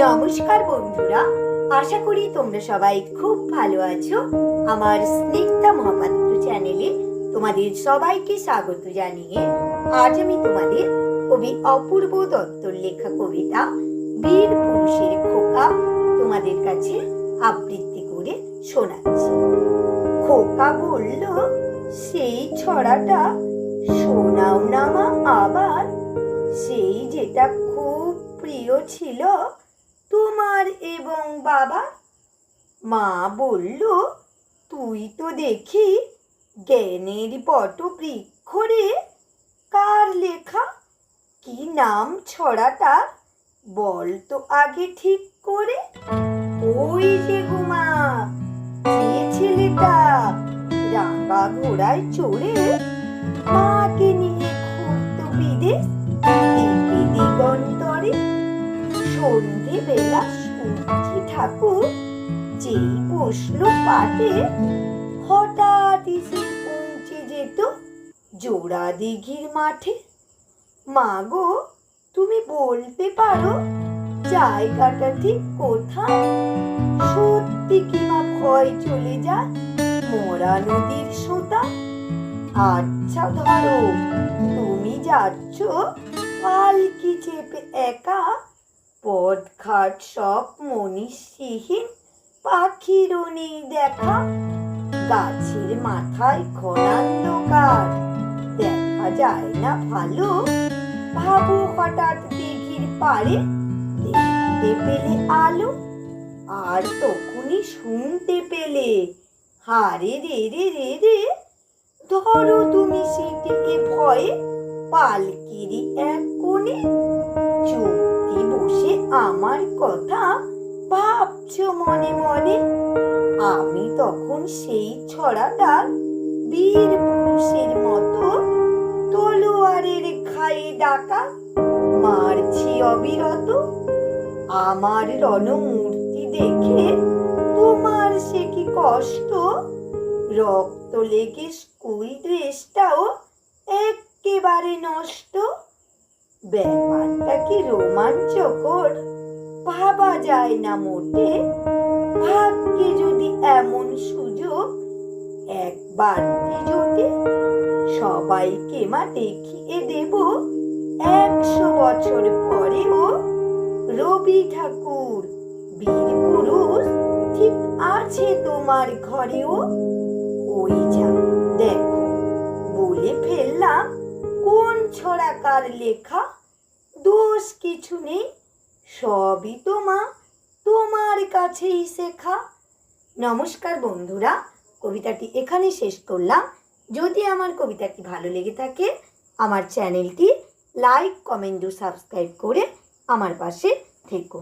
নমস্কার বন্ধুরা, আশা করি তোমরা সবাই খুব ভালো আছো। আমার স্নিগ্ধা মহাপাত্র চ্যানেলে তোমাদের সবাইকে স্বাগত জানিয়ে আজ আমি তোমাদের কবি অপূর্ব দত্তর লেখা কবিতা, বীর পুরুষের খোকা, তোমাদের কাছে আবৃত্তি করে শোনাচ্ছি। খোকা বলল, সেই ছড়াটা শোনাও না মা আবার। সেই যেটা খুব প্রিয় ছিল তোমার এবং বাবা মা বলল, তুই তো দেখি জ্ঞানের পট বৃক্ষরে কার লেখা? কি নাম ছড়াটা বল তো আগে ঠিক করে। ওই যে গুমা যে ছেলেটা রাঙা ঘোড়ায় চড়ে মাকে নিয়ে ঘুরতো বিদেশ দিকে সন্ধে বেলা সূর্যি ঠাকুর। যেই বসল পাটে হঠাৎ এসে পৌঁছে যেত জোড়া দিঘির মাঠে। মা গো, তুমি বলতে পারো জায়গাটা ঠিক কোথায়? সত্যি কি মা ভয় চলে যায়? মোরা নদীর সোতা? আচ্ছা ধরো, তুমি যাচ্ছ, পালকি চেপে পথঘাট সব মনীষীহীন পাখিরও নেই দেখা। গাছের মাথায় ঘনান্ধকার, দেখা যায় না ভালো। ভাবো হঠাৎ দিঘির পারে দেখতে পেলে আলো। আর তখনই শুনতে পেলে, হারে রে রে রে রে, ধরো তুমি সিটে এ ভয়ে, পালকিরি এক কোণে চুক্তি বসে আমার কথা ভাবছ মনে মনে? আমি তখন সেই ছড়াটার বীর পুরুষের মতো তলোয়ারের খায়ে ডাকা মারছি অবিরত। আমার রণমূর্তি দেখে তোমার সে কি কষ্ট? রক্ত লেগে স্কুল ড্রেসটাও একেবারে নষ্ট। ব্যাপারটা কি রোমাঞ্চকর? ভাবা যায় না মোটে। ভাগ্যে যদি এমন সুযোগ, একবার জোটে সবাইকে মা দেখিয়ে দেব। একশো বছর পরেও রবি ঠাকুর, বীর পুরুষ ঠিক আছে তোমার ঘরেও? ওই যা, দেখো, বলে ফেললাম। কোন ছড়াকার লেখা? দোষ কিছু নেই, সবই তো মা তোমার কাছেই শেখা। নমস্কার বন্ধুরা, কবিতাটি এখানে শেষ করলাম। যদি আমার কবিতাটি ভালো লেগে থাকে, আমার চ্যানেলটি লাইক, কমেন্ট ও সাবস্ক্রাইব করে আমার পাশে থেকো।